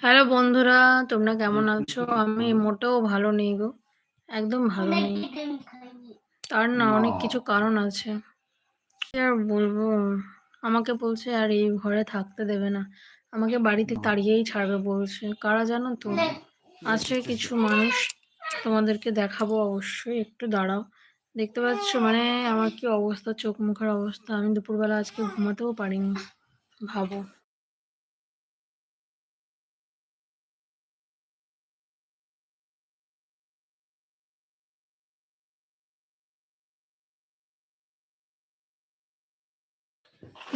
Hello বন্ধুরা, তোমরা কেমন আছো? আমি মোটেও ভালো নেই গো, একদম ভালো নেই। তার না, অনেক কিছু কারণ আছে। আর বলব? আমাকে বলছে, আর এই ঘরে থাকতে দেবে না। আমাকে বাড়িতে তাড়িয়েই ছাড়বে বলছে। কারা জানো তো? আছে কিছু মানুষ, তোমাদেরকে দেখাবো অবশ্যই। একটু দাঁড়াও। দেখতে পাচ্ছ? মানে আমার কি অবস্থা? চোখ মুখের অবস্থা। আমি দুপুরবেলা আজকে ঘুমাতেও পারিনি, ভাবো।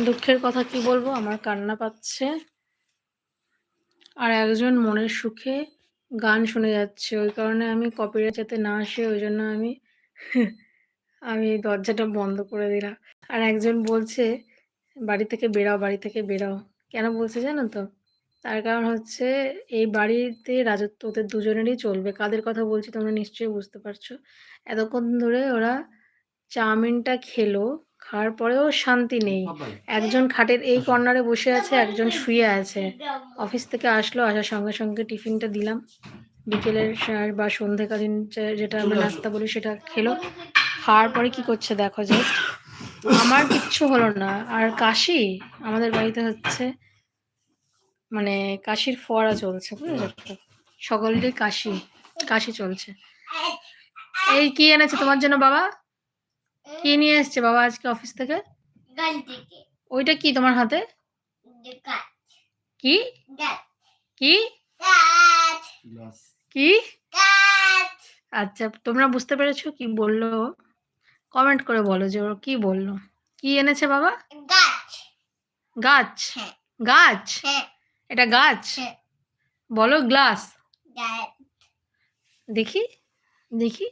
দুঃখের কথা কি বলব? আমার কান্না পাচ্ছে। আর একজন মনের সুখে গান শুনে যাচ্ছে। ওই কারণে আমি কপিরাইট যাতে না আসে, ওই জন্য আমি আমি দরজাটা বন্ধ করে দিলাম। আর একজন বলছে, বাড়ি থেকে বেরাও বাড়ি থেকে বেরাও কেন বলছে জানো তো? তার কারণ হচ্ছে, এই বাড়িতে রাজত্ব ওদের দুজনেরই চলবে। কাদের কথা বলছি তোমরা নিশ্চয়ই বুঝতে পারছ। এতক্ষণ ধরে ওরা চাউমিনটা খেলো খাওয়ার পরেও শান্তি নেই। একজন খাটের এই কর্নারে বসে আছে একজন শুয়ে আছে। অফিস থেকে আসলো আসার সঙ্গে সঙ্গে টিফিনটা দিলাম। বিকেলের বা সন্ধেকালীন যে- যেটা আমরা নাস্তা বলি সেটা খেলো। খাওয়ার পরে কি করছে দেখো জাস্ট আমার কিচ্ছু হলো না। আর কাশি আমাদের বাড়িতে হচ্ছে মানে কাশির ফোয়ারা চলছে বুঝেছ সকলেরই কাশি কাশি চলছে। এই কি এনেছে তোমার জন্য বাবা? কি নিয়ে এসছে বাবা আজকে অফিস থেকে? ওইটা কি তোমার হাতে? কি? কি? কি? আচ্ছা তোমরা বুঝতে পেরেছ কি বলল? কমেন্ট করে বলো যে ওরা কি বলল। কি এনেছে বাবা? গাছ। গাছ। হ্যাঁ। গাছ? হ্যাঁ। এটা গাছ? হ্যাঁ। বলো গ্লাস দেখি দেখি।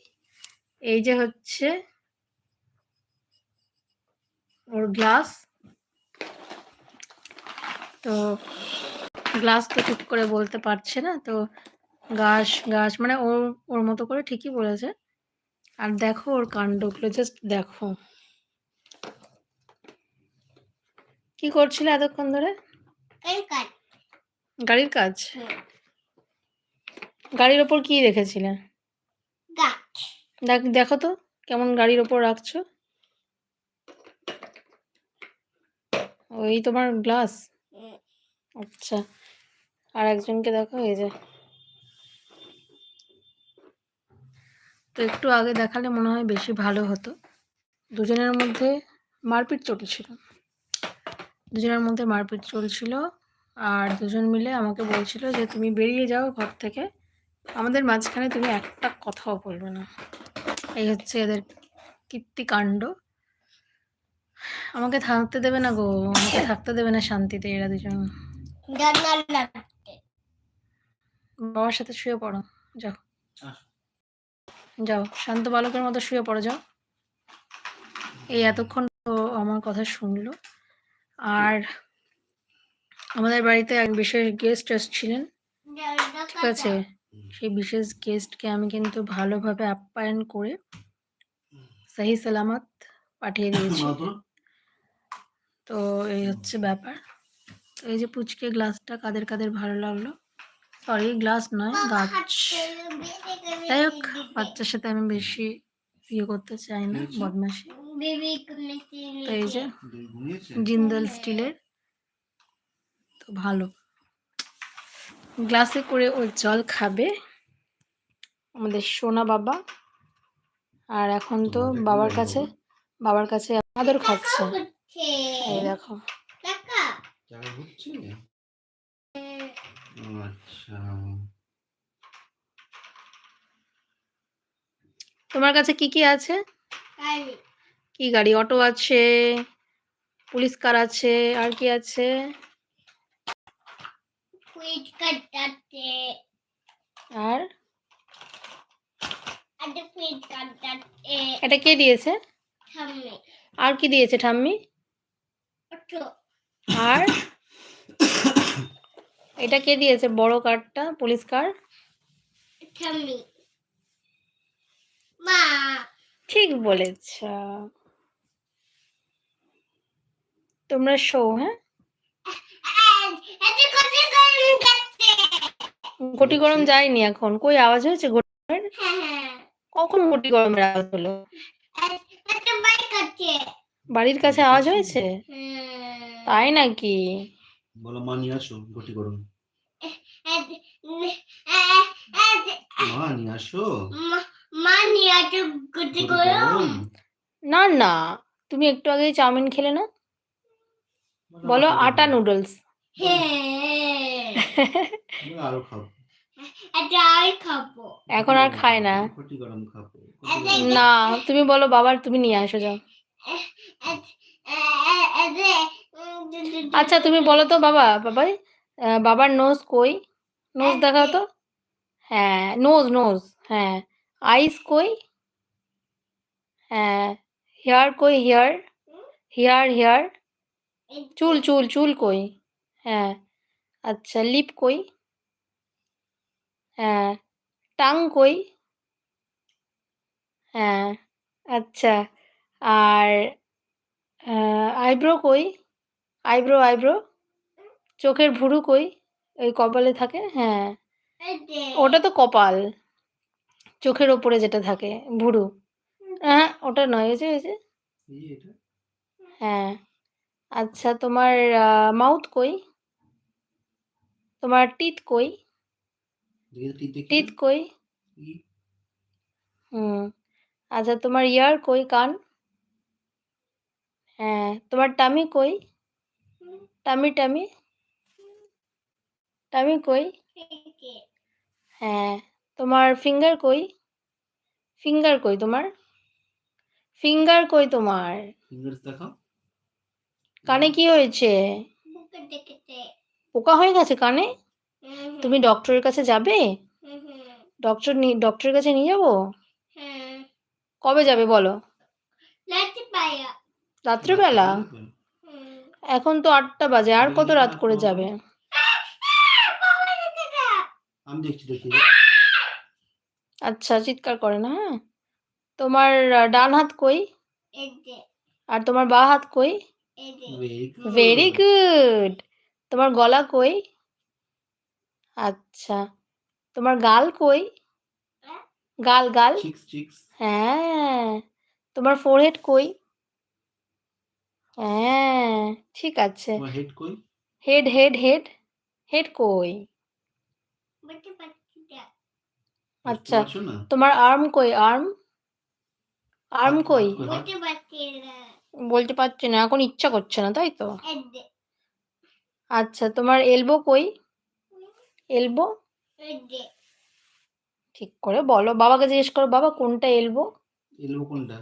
এই যে হচ্ছে ওর গ্লাস। তো গ্লাস তো ঠিক করে বলতে পারছে না তো গাছ গাছ মানে ওর ওর মতো করে ঠিকই বলেছে। আর দেখো ওর কাণ্ডগুলো জাস্ট দেখো। কি করছিলে এতক্ষণ ধরে? গাড়ির কাজ। গাড়ির ওপর কি রেখেছিলে? দেখো তো কেমন গাড়ির ওপর রাখছো। ওই তোমার গ্লাস আচ্ছা। আর একজনকে দেখো হয়ে যে তো একটু আগে দেখালে মনে হয় বেশি ভালো হতো। দুজনের মধ্যে মারপিট চলছিল। দুজনের মধ্যে মারপিট চলছিল আর দুজন মিলে আমাকে বলছিল যে তুমি বেরিয়ে যাও ঘর থেকে। আমাদের মাঝখানে তুমি একটা কথাও বলবে না। এই হচ্ছে এদের কীর্তিকাণ্ড। আমাকে থাকতে দেবে না গো আমাকে থাকতে দেবে না শান্তিতে এরা দুজন। বাবার সাথে শুয়ে পড়ো যাও। যাও শান্ত বালকের মতো শুয়ে পড়ো যাও। এই এতক্ষণ তো আমার কথা শুনলো। আর আমাদের বাড়িতে এক বিশেষ গেস্ট এসেছিলেন। ঠিক আছে? সেই বিশেষ গেস্টকে আমি কিন্তু ভালোভাবে আপ্যায়ন করে সাহি সালামত পাঠিয়ে দিয়েছি। তো এই হচ্ছে ব্যাপার। তো এই যে পুচকে গ্লাসটা কাদের কাদের ভালো লাগল। সরি গ্লাস নয় গাছ। যাই হোক বাচ্চার সাথে আমি বেশি ইয়ে করতে চাই না বদমাশি। বেবি তো এই যে জিন্দাল স্টিলের। তো ভালো। গ্লাসে করে ও জল খাবে আমাদের সোনা বাবা। আর এখন তো বাবার কাছে বাবার কাছে আদর খাচ্ছে। এই দেখো। চাকা আচ্ছা। তোমার কাছে কি কি আছে? কি গাড়ি? অটো আছে পুলিশ কার আছে আর কি আছে? আর? এটা কে দিয়েছে? আর কি দিয়েছে ঠাম্মি? আর এটা কে দিয়েছে? বড় কারটা পুলিশ কার সামনে ঠিক বলেছ। তোমরা শো হ্যাঁ? ঘটি গরম যায়নি এখন। কই আওয়াজ হয়েছে? হ্যাঁ হ্যাঁ। কখন ঘটি গরমের আওয়াজ হলো? বাড়ির কাছে আওয়াজ হয়েছে? হ্যাঁ। তাই নাকি? বলো মা নিয়ে আসো ঘটি এ- মা নিয়ে আসো। মা- নিয়ে আসো ঘটি গরম না না তুমি একটু আগেই চাউমিন খেলে না বলো আটা নুডলস হ্যাঁ আরও খাব। এখন আর খায় না। এ- না তুমি বলো বাবার তুমি নিয়ে আসো যাও। আচ্ছা তুমি বলো তো বাবা বাবাই বাবার নোজ কই? নোজ দেখাও তো। হ্যাঁ নোজ নোজ হ্যাঁ। আইস কই? হ্যাঁ হেয়ার কই হেয়ার হেয়ার হেয়ার চুল চুল চুল কই? হ্যাঁ আচ্ছা লিপ কই? হ্যাঁ টাং কই? হ্যাঁ আচ্ছা আর আইব্রো কই? আইব্রো আইব্রো চোখের ভুরু কই? ওই কপালে থাকে? হ্যাঁ। ওটা তো কপাল। চোখের ওপরে যেটা থাকে ভুরু। হ্যাঁ ওটা নয় হয়েছে এটা? হ্যাঁ। আচ্ছা তোমার মাউথ কই? তোমার টিথ কই? টিথ কই? হুম। আচ্ছা তোমার ইয়ার কই কান? হ্যাঁ তোমার টামি কই? টামি টামি টামি কই? হ্যাঁ তোমার ফিঙ্গার কই? ফিঙ্গার কই তোমার? ফিঙ্গার কই তোমার? কানে কি হয়েছে? পোকা হয়ে গেছে কানে? তুমি ডক্টরের কাছে যাবে? হুম, হুম, ডক্টর ডক্টরের কাছে নিয়ে যাব? হ্যাঁ। কবে যাবে বলো? রাত্রেবেলা? এখন তো আটটা বাজে আর কত রাত করে যাবে? আমি দেখছি দেখি আচ্ছা চিৎকার করে না হ্যাঁ? তোমার ডান হাত কই? আর তোমার বা হাত কই? ভেরি গুড তোমার গলা কই? আচ্ছা। তোমার গাল কই? গাল গাল? চিক্স হ্যাঁ। তোমার ফোরহেড কই? হ্যাঁ ঠিক আছে। হেড কই? হেড হেড হেড হেড কই। বুঝতে আচ্ছা। তোমার আর্ম কই আর্ম আর্ম কই? হাত কই? বলতে পারছি না এখন ইচ্ছা করছে না তাই তো? আচ্ছা তোমার এলবো কই? এলবো ঠিক করে বলো বাবাকে জিজ্ঞেস করো বাবা কোনটা এলবো এলবো কোনটা?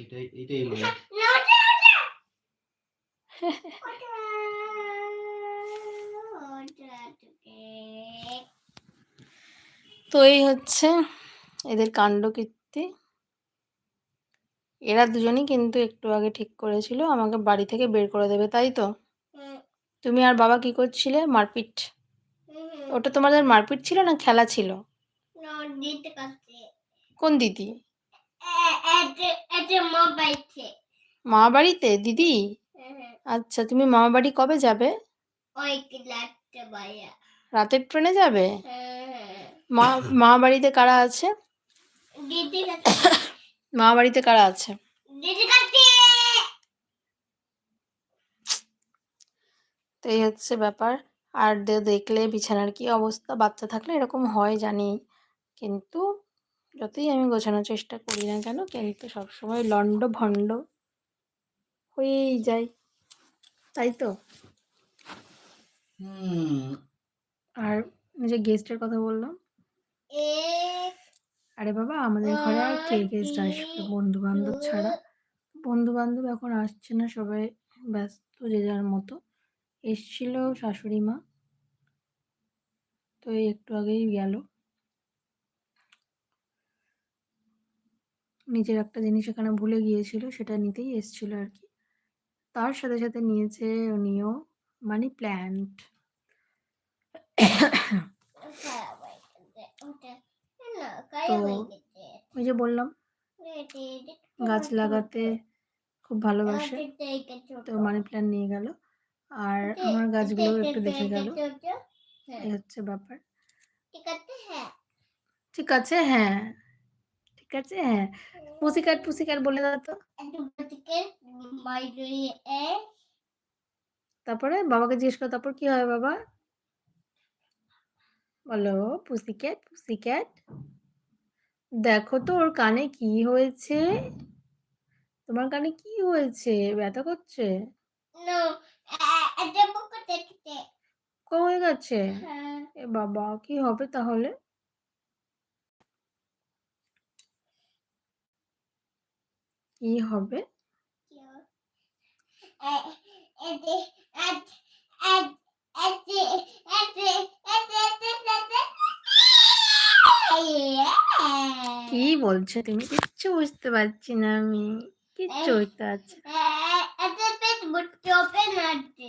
এটা এটা এলবো না, ওটা, ওটা। ওটা, ওটা, ওটা। তো এই হচ্ছে এদের কাণ্ডকীর্তি। এরা দুজনই কিন্তু একটু আগে ঠিক করেছিল আমাকে বাড়ি থেকে বের করে দেবে তাই তো? তুমি আর বাবা কি করছিলে? মারপিট? ওটা তোমাদের মারপিট ছিল না খেলা ছিল। কোন দিদি? মা বাড়িতে? দিদি? আচ্ছা তুমি মামা বাড়ি কবে যাবে। রাতের ট্রেনে যাবে? হুম, মা মা বাড়িতে কারা আছে? দিদি কাছে মা বাড়িতে কারা আছে? তো এই হচ্ছে ব্যাপার। আর দেখলে বিছানার কি অবস্থা? বাচ্চা থাকলে এরকম হয় জানি। কিন্তু যতই আমি গোছানোর চেষ্টা করি না কেন কিন্তু সবসময় লন্ড ভন্ড। হয়েই যায়। তাই তো? আর যে গেস্টের কথা বললাম। আরে বাবা আমাদের ঘরে আর কে গেস্ট আসবে? বন্ধু বান্ধব ছাড়া। বন্ধু বান্ধব এখন আসছে না সবাই ব্যস্ত যে যার মতো। এসছিল শাশুড়ি মা। তো এই একটু আগেই গেল। নিজের একটা জিনিস এখানে ভুলে গিয়েছিল সেটা নিতেই এসছিল আর কি। তার সাথে সাথে নিয়েছে উনিও মানি প্ল্যান্ট তো ওই যে বললাম গাছ লাগাতে খুব ভালোবাসে। তো মানি প্ল্যান্ট নিয়ে গেল। আর আমার গাছগুলো একটু দেখে গেল। এই হচ্ছে ব্যাপার। ঠিক আছে হ্যাঁ। ঠিক আছে হ্যাঁ। ঠিক আছে? হ্যাঁ। পুসিকাট পুসিকাট বলে দাও তো। তারপরে বাবাকে জিজ্ঞেস করো তারপর কি হয় বাবা? বলো পুসিক্যাট পুসিক্যাট দেখো তো ওর কানে কি হয়েছে? তোমার কানে কি হয়েছে? ব্যথা করছে? নো এটা বুক দেখতে কো হয়ে গেছে? হ্যাঁ। এ বাবা কি হবে তাহলে? কি হবে? কি বলছো তুমি? কিচ্ছু বুঝতে পারছি না আমি। কিচ্ছু বুঝতে পারছি না। এতে পেট বুটে ওপেন আছে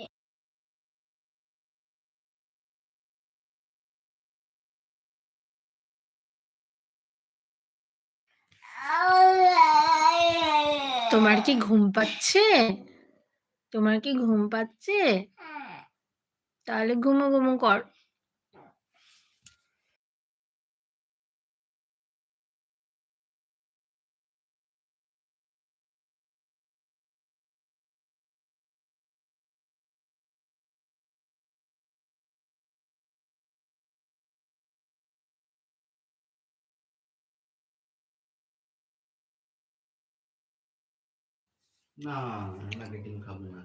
তোমার কি ঘুম পাচ্ছে? তোমার কি ঘুম পাচ্ছে? তাহলে ঘুমো ঘুমো কর। না নাকে ডিম খাব না।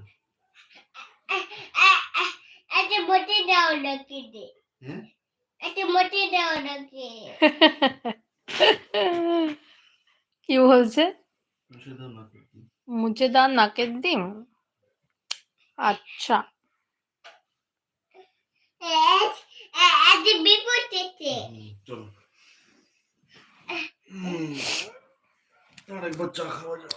একটা মোটে দাও নাকি দে। হ্যাঁ? একটা মোটে দাও নাকি। কি বলছে? নাকে। মুছে দাও নাকের ডিম? আচ্ছা। আরেকবার চা খাওয়া যাক।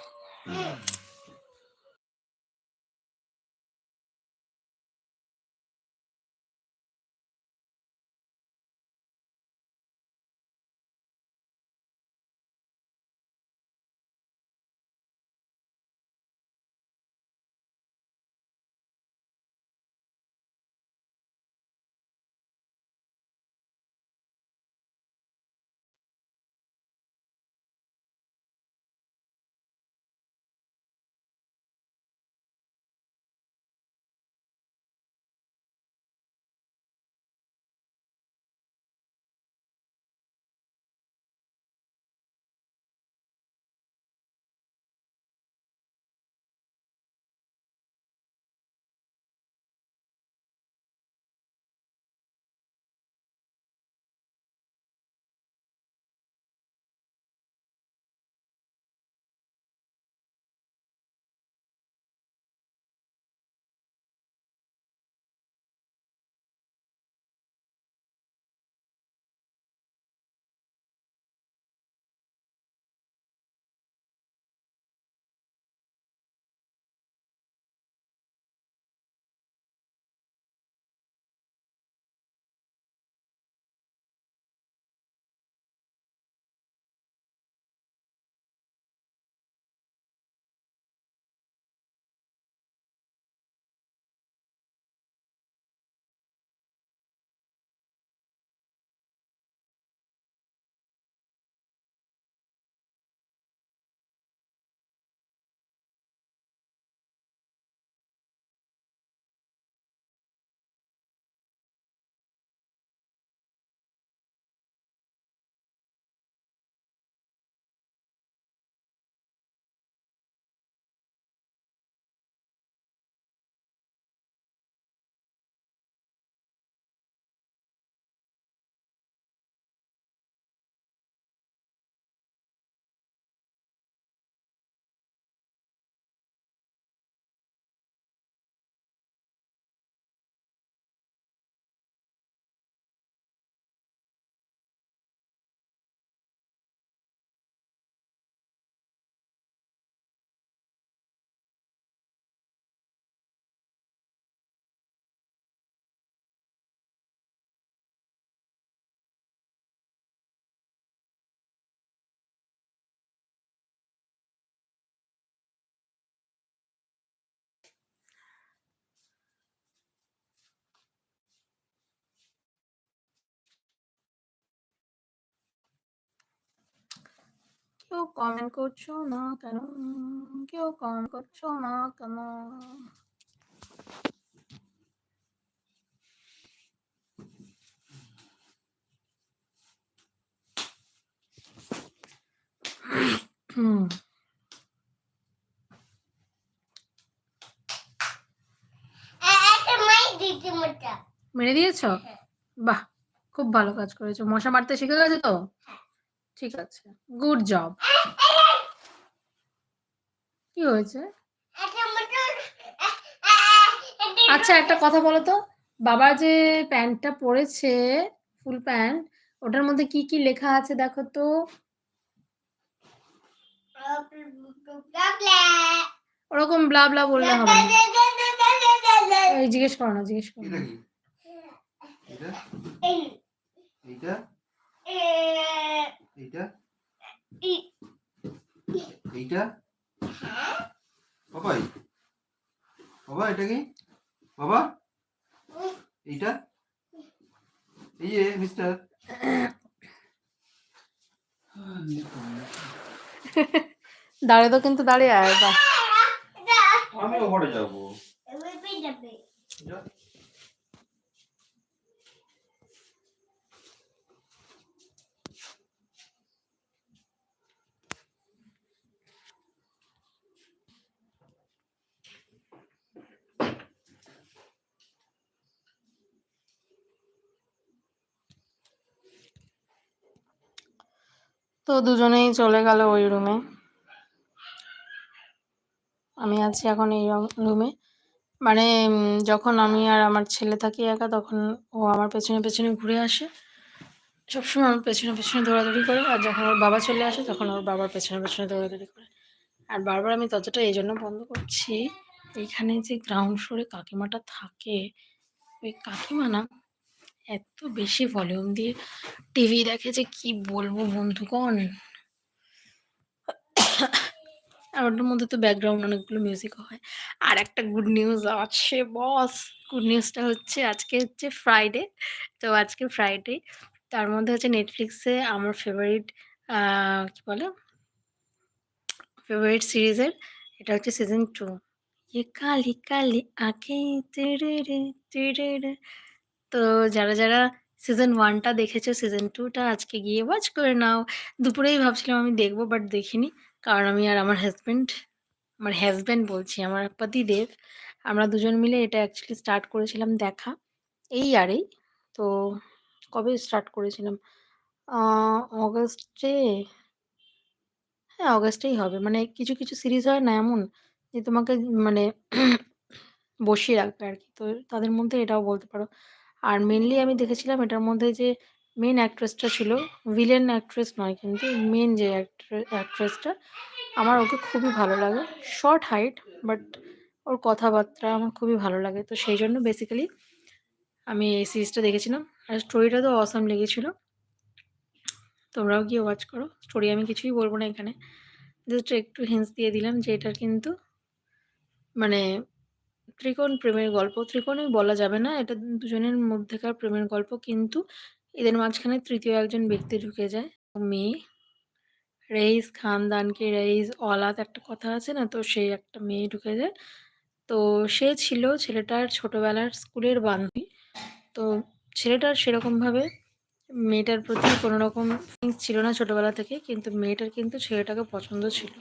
কেউ কমেন্ট করছ না কেন? কেউ কমেন্ট করছ না কেন? হুম মেরে দিয়েছ বাহ খুব ভালো কাজ করেছ। মশা মারতে শিখে গেছো তো? ঠিক আছে। গুড জব কি হয়েছে? আচ্ছা একটা কথা বলো তো। বাবা যে প্যান্টটা পরেছে ফুল প্যান্ট ওটার মধ্যে কি কি লেখা আছে দেখো তো? ওরকম ব্লা ব্লা বললে হবে জিজ্ঞেস করো না জিজ্ঞেস করো না। এইটা? এইটা? এইটা? বাবা এটা কি? বাবা এইটা? এই যে মিস্টার দাঁড়িয়ে তো কিন্তু দাঁড়িয়ে আয় বাহ। আমিও ঘরে যাব। যা। তো দুজনেই চলে গেল ওই রুমে আমি আছি এখন এই রুমে মানে যখন আমি আর আমার ছেলে থাকি একা, তখন ও আমার পেছনে পেছনে ঘুরে আসে। সবসময় আমার পেছনে পেছনে দৌড়াদৌড়ি করে, আর যখন ওর বাবা চলে আসে, তখন ওর বাবার পেছনে পেছনে দৌড়াদৌড়ি করে। আর বারবার আমি ততটা এই জন্য বন্ধ করছি, এইখানে যে গ্রাউন্ড ফ্লোরে কাকিমাটা থাকে, ওই কাকিমা না এত বেশি ভলিউম দিয়ে টিভি দেখে যে কি বলবো বন্ধুগণ আর ওটার মধ্যে তো ব্যাকগ্রাউন্ড অনেকগুলো মিউজিকও হয় আর একটা গুড নিউজ আছে বস গুড নিউজটা হচ্ছে আজকে হচ্ছে ফ্রাইডে তো আজকে ফ্রাইডে তার মধ্যে হচ্ছে নেটফ্লিক্সে আমার ফেভারিট কি বলে ফেভারিট সিরিজের এটা হচ্ছে সিজন টু ये काली काली आंखें तेरे रे तेरे রে তো যারা যারা সিজন ওয়ানটা দেখেছ সিজন টুটা আজকে গিয়ে ওয়াচ করে নাও। দুপুরেই ভাবছিলাম আমি দেখব বাট দেখিনি। কারণ আমি আর আমার হাজব্যান্ড আমার হাজব্যান্ড বলছি, আমার পতিদেব আমরা দুজন মিলে এটা অ্যাকচুয়ালি স্টার্ট করেছিলাম দেখা। এই আরেই তো কবে স্টার্ট করেছিলাম? অগস্টে হ্যাঁ অগস্টেই হবে। মানে কিছু কিছু সিরিজ হয় না এমন যে তোমাকে মানে বসিয়ে রাখবে আর কি। তো তাদের মধ্যে এটাও বলতে পারো। আর মেনলি আমি দেখেছিলাম এটার মধ্যে যে মেন অ্যাক্ট্রেসটা ছিল ভিলেন অ্যাক্ট্রেস নয় কিন্তু মেন যে অ্যাক্ট্রেসটা আমার ওকে খুবই ভালো লাগে। শর্ট হাইট বাট ওর কথাবার্তা আমার খুবই ভালো লাগে। তো সেই জন্য বেসিক্যালি আমি এই সিরিজটা দেখেছিলাম। আর স্টোরিটা তো অসাম লেগেছিলো। তোমরাও গিয়ে ওয়াচ করো। স্টোরি আমি কিছুই বলব না এখানে। জাস্ট একটু হিন্স দিয়ে দিলাম যে এটার কিন্তু মানে ত্রিকোণ প্রেমের গল্প। ত্রিকোণই বলা যাবে না, এটা দুজনের মধ্যেকার প্রেমের গল্প, কিন্তু এদের মাঝখানে তৃতীয় একজন ব্যক্তি ঢুকে যায়। মেয়ে রেইস খানদানকে রেইস অলাদ একটা কথা আছে না, তো সেই একটা মেয়ে ঢুকে যায়। তো সে ছিল ছেলেটার ছোটবেলার স্কুলের বান্ধবী। তো ছেলেটার সেরকমভাবে মেয়েটার প্রতি কোনো রকম ফিলিংস ছিল না ছোটবেলা থেকে, কিন্তু মেয়েটার কিন্তু ছেলেটাকে পছন্দ ছিল।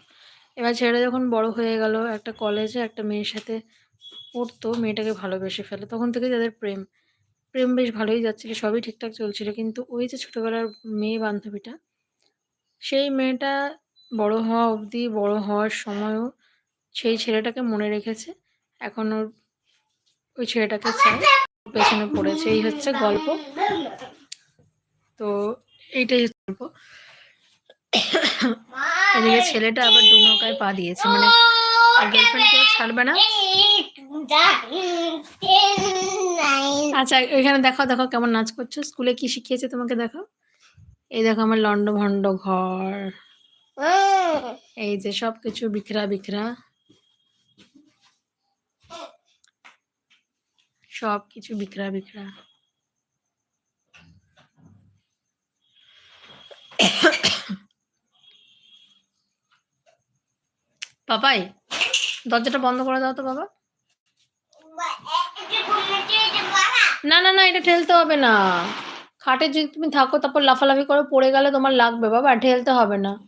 এবার ছেলেটা যখন বড় হয়ে গেল, একটা কলেজে একটা মেয়ের সাথে পড়তো, মেয়েটাকে ভালোবেসে ফেলে। তখন থেকে তাদের প্রেম প্রেম বেশ ভালোই যাচ্ছিল, সবই ঠিকঠাক চলছিল। কিন্তু ওই যে ছোটবেলার মেয়ে বান্ধবীটা, সেই মেয়েটা বড় হওয়া অবধি, বড় হওয়ার সময়ও সেই ছেলেটাকে মনে রেখেছে। এখন ওর, ওই ছেলেটাকে পেছনে পড়েছে। এই হচ্ছে গল্প। তো এইটাই গল্প। এদিকে ছেলেটা আবার দু নৌকায় পা দিয়েছে। মানে আচ্ছা এখানে দেখো দেখো কেমন নাচ করছ। স্কুলে কি শিখিয়েছে তোমাকে দেখো? এই দেখো আমার লন্ড ভন্ড ঘর। এই যে সব কিছু বিখরা বিখরা। সব কিছু বিখরা বিখরা। পাপাই দরজাটা বন্ধ করে দাও তো বাবা। না না না এটা ঠেলতে হবে না। খাটে যদি তুমি থাকো তারপর লাফালাফি করে পড়ে গেলে তোমার লাগবে বাবা ঠেলতে হবে না।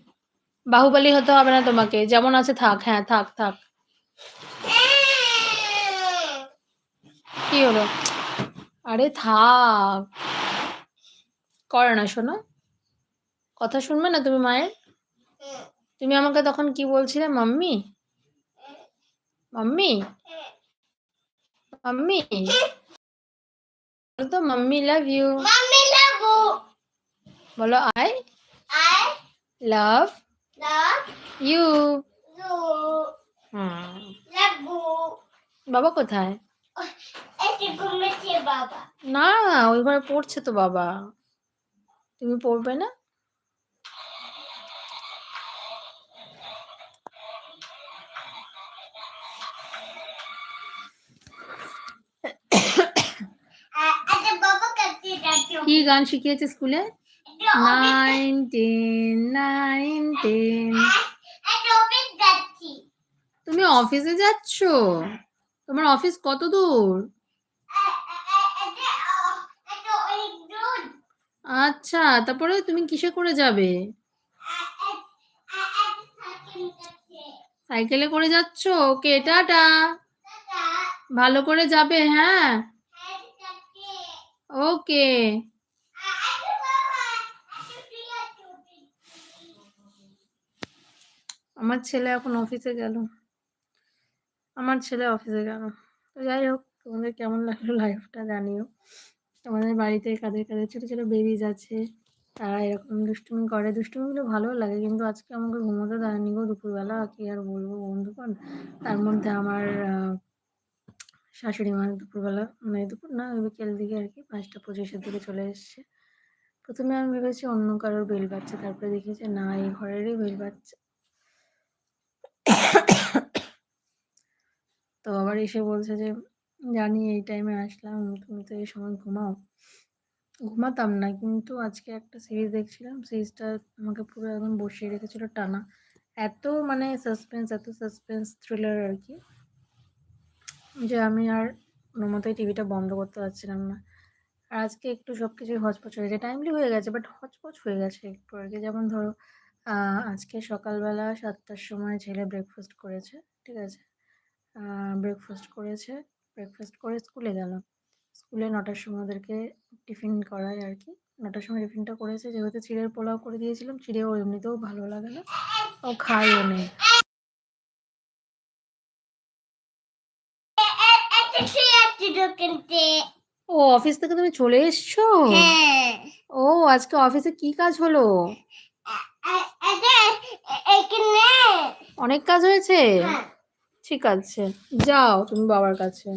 বাহুবলী হতে হবে না তোমাকে যেমন আছে থাক হ্যাঁ থাক থাক। কি হলো? আরে থাক। করে না শোনো। কথা শুনবে না তুমি মায়ের? তুমি আমাকে তখন কি বলছিলে মাম্মি? মাম্মি মাম্মি বলো তো mummy love you Mommy love you. বলো I I love love you you. Hmm Love you. বাবা কোথায়? এসে ঘুমেছে বাবা। না ওই ঘরে পড়ছে তো বাবা। তুমি পড়বে না আচ্ছা বাবা কাছে যাচ্ছ কি গান শিখিয়েছে স্কুলে? তুমি অফিসে যাচ্ছ? তোমার অফিস কত দূর? আচ্ছা তারপরে তুমি কিসে করে যাবে? সাইকেলে করে যাচ্ছ? Okay, tata. ভালো করে যাবে হ্যাঁ? ওকে। আমার ছেলে এখন অফিসে গেল। আমার ছেলে অফিসে গেল। তো যাই হোক, তোমাদের কেমন লাগল লাইফটা জানিও। তোমাদের বাড়িতে কাদের কাদের ছোটো ছোটো বেবিজ আছে, তারা এরকম দুষ্টুমি করে। দুষ্টুমিগুলো ভালোও লাগে, কিন্তু আজকে আমাকে ঘুমোতে দেয়নি গো দুপুরবেলা। কি আর বলব বন্ধুগণ তার মধ্যে আমার শাশুড়ি মা দুপুরবেলা মানে দুপুর না বিকেল দিকে আর কি, পাঁচটা পঁচিশের দিকে চলে এসছে। প্রথমে আমি ভেবেছি অন্য কারোর বেল বাজছে, তারপরে দেখি যে না, এই ঘরেরই বেল বাজছে। তো আবার এসে বলছে যে, জানি এই টাইমে আসলাম, তুমি তো এই সময় ঘুমাও। ঘুমাতাম না, কিন্তু আজকে একটা সিরিজ দেখছিলাম। সিরিজটা আমাকে পুরো একদম বসিয়ে রেখেছিল টানা। এত মানে সাসপেন্স এত সাসপেন্স থ্রিলার আর কি যে, আমি আর মতোই টিভিটা বন্ধ করতে পারছিলাম না। আর আজকে একটু সব কিছুই হচপচ হয়ে গেছে। টাইমলি হয়ে গেছে বাট হচপচ হয়ে গেছে একটু আর কি যেমন ধরো আজকে সকালবেলা সাতটার সময় ছেলে ব্রেকফাস্ট করেছে, ঠিক আছে? ব্রেকফাস্ট করেছে ব্রেকফাস্ট করে স্কুলে গেল স্কুলে নটার সময় ওদেরকে টিফিন করায় আর কি নটার সময় টিফিনটা করেছে যেহেতু চিড়ের পোলাও করে দিয়েছিলাম চিড়ে ও এমনিতেও ভালো লাগে না ও খাইও নেই ও অফিস থেকে তুমি চলে এসছো হ্যাঁ ও আজকে অফিসে কি কাজ হলো অনেক কাজ হয়েছে হ্যাঁ। ঠিক আছে। যাও তুমি বাবার কাছে।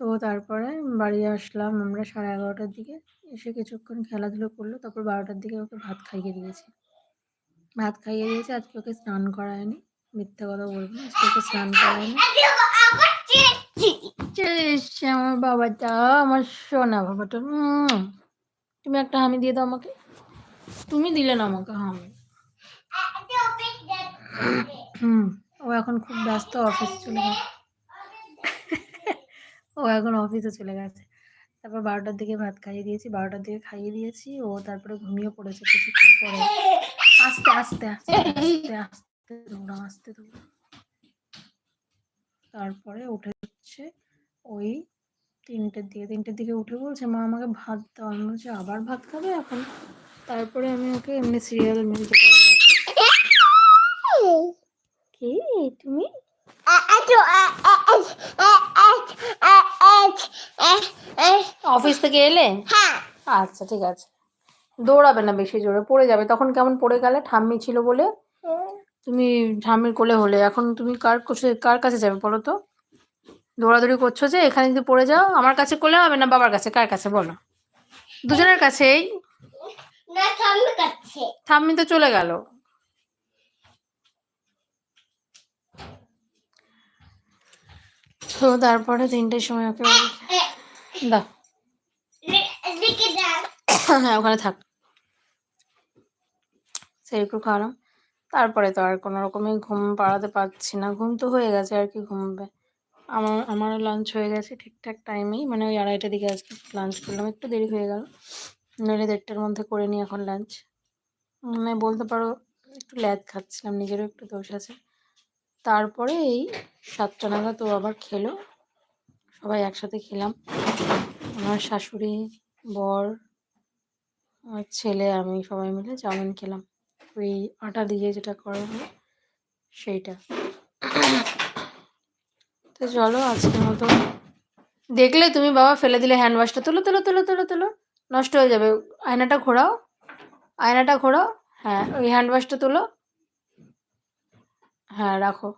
তো তারপরে বাড়ি আসলাম আমরা সাড়ে এগারোটার দিকে। এসে কিছুক্ষণ খেলাধুলো করল, তারপর বারোটার দিকে ওকে ভাত খাইয়ে দিয়েছি। ভাত খাইয়ে দিয়েছি, আজকে ওকে স্নান করায়নি। মিথ্যা কথা বলব আজকে ওকে স্নান করায়নি। আমার বাবাটা আমার সোনা বাবাটা তুমি একটা হামি দিয়ে দাও আমাকে। তুমি দিলে না আমাকে হুম। ও এখন খুব ব্যস্ত অফিস চলে গেছে। ও এখন অফিসে চলে গেছে। তারপর বারোটার দিকে ভাত খাইয়ে দিয়েছি, বারোটার দিকে খাইয়ে দিয়েছি, ও তারপরে ঘুমিয়ে পড়েছে কিছুক্ষণ পরে। আস্তে আস্তে আস্তে আস্তে আস্তে দৌড়া আস্তে দৌড়া তারপরে উঠে হচ্ছে ওই তিনটের দিকে তিনটের দিকে উঠে বলছে, মা, আমাকে ভাত দাও। আমি বলছি, আবার ভাত খাবে এখন? তারপরে আমি ওকে এমনি সিরিয়াল মেরে যেতে কি তুমি? অফিস থেকে এলে? আচ্ছা ঠিক আছে। দৌড়াবে না বেশি জোরে পড়ে যাবে। তখন কেমন পড়ে গেলে? ঠাম্মি ছিল বলে। তুমি ঠাম্মির কোলে হলে। এখন তুমি কার কার কাছে যাবে বলো তো? দৌড়াদৌড়ি করছ যে এখানে যদি পড়ে যাও আমার কাছে কোলে হবে না বাবার কাছে? কার কাছে? বলো। দুজনের কাছেই? ঠাম্মি তো চলে গেল। তো তারপরে তিনটের সময় ওকে দাও। হ্যাঁ ওখানে থাক। সেই সেরকম খাওয়ালাম তারপরে তো আর কোনো রকমে ঘুম পাড়াতে পারছি না। ঘুম তো হয়ে গেছে আর কি ঘুমবে। আমার আমারও লাঞ্চ হয়ে গেছে ঠিকঠাক টাইমেই মানে ওই আড়াইটার দিকে আজকে লাঞ্চ করলাম। একটু দেরি হয়ে গেল। নইলে দেড়টার মধ্যে করে নিই এখন লাঞ্চ মানে বলতে পারো একটু ল্যাদ খাচ্ছিলাম। নিজেরও একটু দোষ আছে। তারপরে এই সাতটা নাগাদ ও আবার খেলো। সবাই একসাথে খেলাম। আমার শাশুড়ি, বর আর ছেলে, আমি সবাই মিলে চাউমিন খেলাম। ওই আটা দিয়ে যেটা করা হয়, সেইটা। তো চলো, আজকের মতো। দেখলে তুমি বাবা ফেলে দিলে হ্যান্ড ওয়াশটা তোলো তোলো তোলো তোলো তোলো। নষ্ট হয়ে যাবে। আয়নাটা ঘোরাও। আয়নাটা ঘোরাও। হ্যাঁ ওই হ্যান্ড ওয়াশটা তোলো। হ্যাঁ রাখো।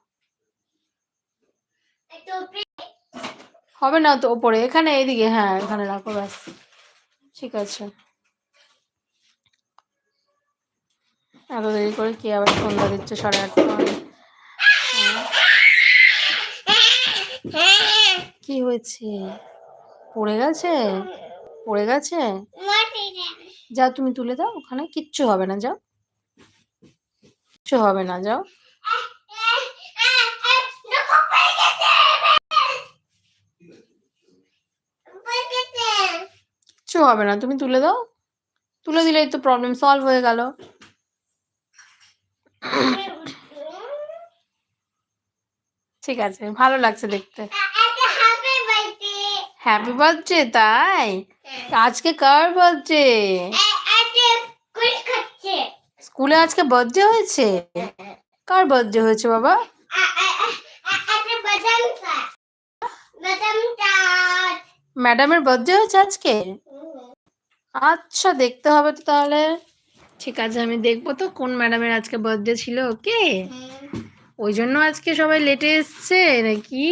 হবে না তো ওপরে এখানে এইদিকে হ্যাঁ এখানে রাখো ব্যাস। ঠিক আছে। এত দেরি করে কি আবার সন্ধ্যা দিচ্ছে সাড়ে আটটা। কি হয়েছে? পড়ে গেছে? পড়ে গেছে? যাও তুমি তুলে দাও ওখানে। কিচ্ছু হবে না যাও। কিচ্ছু হবে না যাও। কিচ্ছু হবে না। তুমি তুলে দাও। তুলে দিলেই তো প্রবলেম সলভ হয়ে গেল। ঠিক আছে, ভালো লাগছে দেখতে। হ্যাপি বার্থডে তাই? আজকে কার বার্থডে স্কুলে আজকে বার্থডে হয়েছে? কার বার্থডে হয়েছে বাবা? ম্যাডামের বার্থডে হয়েছে আজকে? আচ্ছা দেখতে হবে তো তাহলে। ঠিক আছে আমি দেখব তো কোন ম্যাডামের আজকে বার্থডে ছিল ওকে? ওই জন্য আজকে সবাই লেটে এসছে নাকি?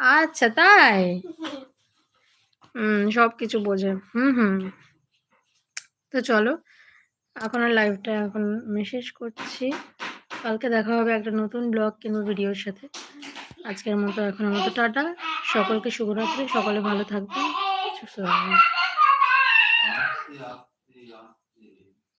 আচ্ছা তাই? হুম সব কিছু বোঝে। হুম হুম। তো চলো এখন আর লাইভটা এখন আমি শেষ করছি। কালকে দেখা হবে একটা নতুন ব্লগ কিংবা ভিডিওর সাথে। আজকের মতো এখন মতো টাটা। সকলকে শুভরাত্রি। সকলে ভালো থাকবেন। সুস্থ থাকবেন.